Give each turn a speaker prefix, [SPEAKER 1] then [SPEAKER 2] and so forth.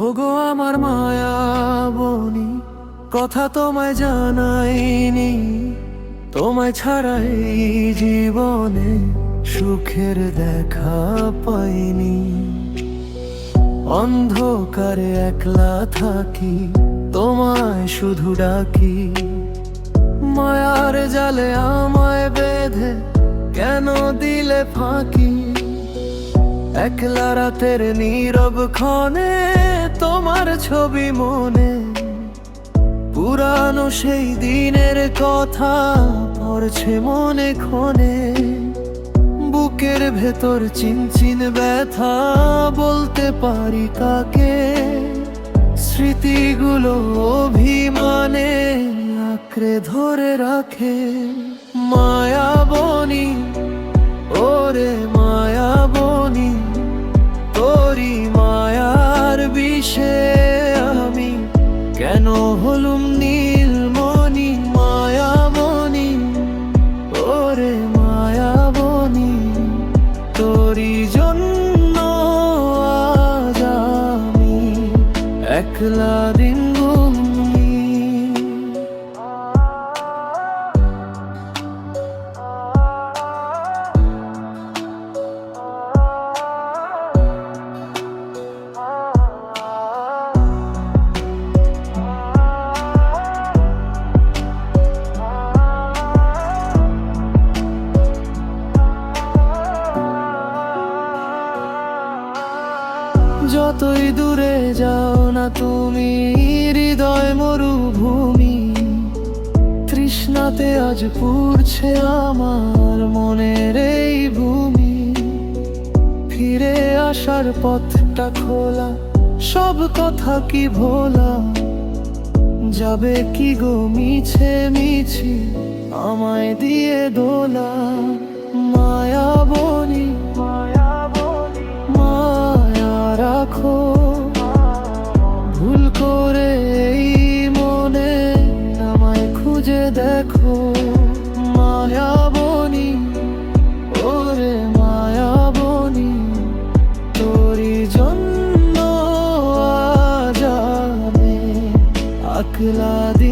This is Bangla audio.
[SPEAKER 1] ওগো আমার মায়া বনি কথা তোমায় জানাইনি, তোমায় ছাড়াই জীবনে সুখের দেখা পাইনি। অন্ধকারে একলা থাকি, তোমায় শুধু ডাকি। মায়ার জালে আমায় বেঁধে কেন দিলে ফাঁকি? একলা রাতের নীরব ক্ষণে তোমার ছবি মনে সেই দিনের কথা পড়ছে মনে ক্ষণে। বুকের ভেতর চিনচিন ব্যথা বলতে পারি কাকে? স্মৃতিগুলো অভিমানে আঁকড়ে ধরে রাখে। মায়াবনী ওরে মায়াবনী তোরি মায়ার বিষে আমি কেন হলুম একলা যতই দূরে যাও না তুমি, হৃদয় মরুভূমি। তৃষ্ণাতে আজ পুড়ছে আমার মনের এই ভূমি। ফিরে আসার পথটা খোলা, সব কথা কি ভোলা? যাবে কি গো মিছে মিছি, আমায় দিয়ে দোলা? আজ